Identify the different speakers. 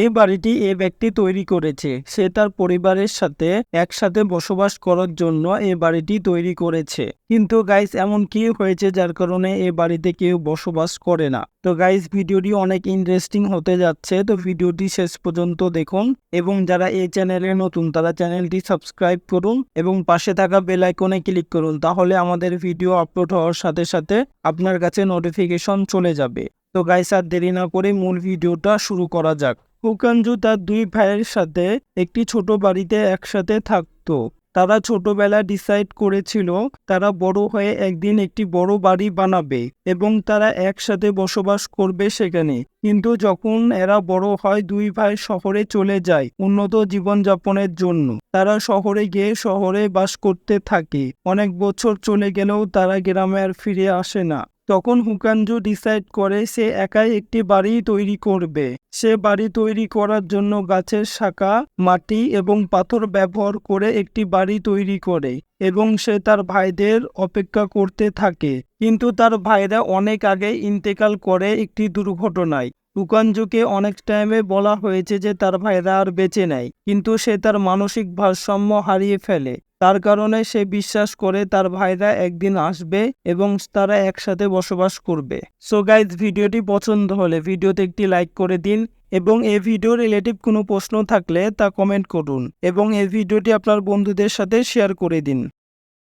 Speaker 1: এই বাড়িটি এ ব্যক্তি তৈরি করেছে। সে তার পরিবারের সাথে একসাথে বসবাস করার জন্য এ বাড়িটি তৈরি করেছে। কিন্তু গাইস এমন কি হয়েছে যার কারণে এ বাড়িতে কেউ বসবাস করে না? তো গাইস ভিডিওটি অনেক ইন্টারেস্টিং হতে যাচ্ছে। তো ভিডিওটি শেষ পর্যন্ত দেখুন এবং যারা এই চ্যানেলে নতুন, তারা চ্যানেলটি সাবস্ক্রাইব করুন এবং পাশে থাকা বেল আইকনে ক্লিক করুন। তাহলে আমাদের ভিডিও আপলোড হওয়ার সাথে সাথে আপনার কাছে নোটিফিকেশন চলে যাবে। তো গাইস আর দেরি না করে মূল ভিডিওটা শুরু করা যাক। হুকানজু তার দুই ভাইয়ের সাথে একটি ছোট বাড়িতে একসাথে থাকতো। তারা ছোটবেলা ডিসাইড করেছিল, তারা বড় হয়ে একদিন একটি বড় বাড়ি বানাবে এবং তারা একসাথে বসবাস করবে সেখানে। কিন্তু যখন এরা বড় হয়, দুই ভাই শহরে চলে যায় উন্নত জীবনযাপনের জন্য। তারা শহরে গিয়ে শহরে বাস করতে থাকে। অনেক বছর চলে গেলেও তারা গ্রামে আর ফিরে আসে না। তখন হুকানজু ডিসাইড করে সে একাই একটি বাড়ি তৈরি করবে। সে বাড়ি তৈরি করার জন্য গাছের শাখা, মাটি এবং পাথর ব্যবহার করে একটি বাড়ি তৈরি করে এবং সে তার ভাইদের অপেক্ষা করতে থাকে। কিন্তু তার ভাইরা অনেক আগে ইন্তেকাল করে একটি দুর্ঘটনায়। হুকানজুকে অনেক টাইমে বলা হয়েছে যে তার ভাইরা আর বেঁচে নেয় কিন্তু সে তার মানসিক ভারসাম্য হারিয়ে ফেলে। তার কারণে সে বিশ্বাস করে তার ভাইরা একদিন আসবে এবং তারা একসাথে বসবাস করবে। সো গাইজ ভিডিওটি পছন্দ হলে ভিডিওতে একটি লাইক করে দিন এবং এই ভিডিও রিলেটিভ কোনো প্রশ্ন থাকলে তা কমেন্ট করুন এবং এই ভিডিওটি আপনার বন্ধুদের সাথে শেয়ার করে দিন।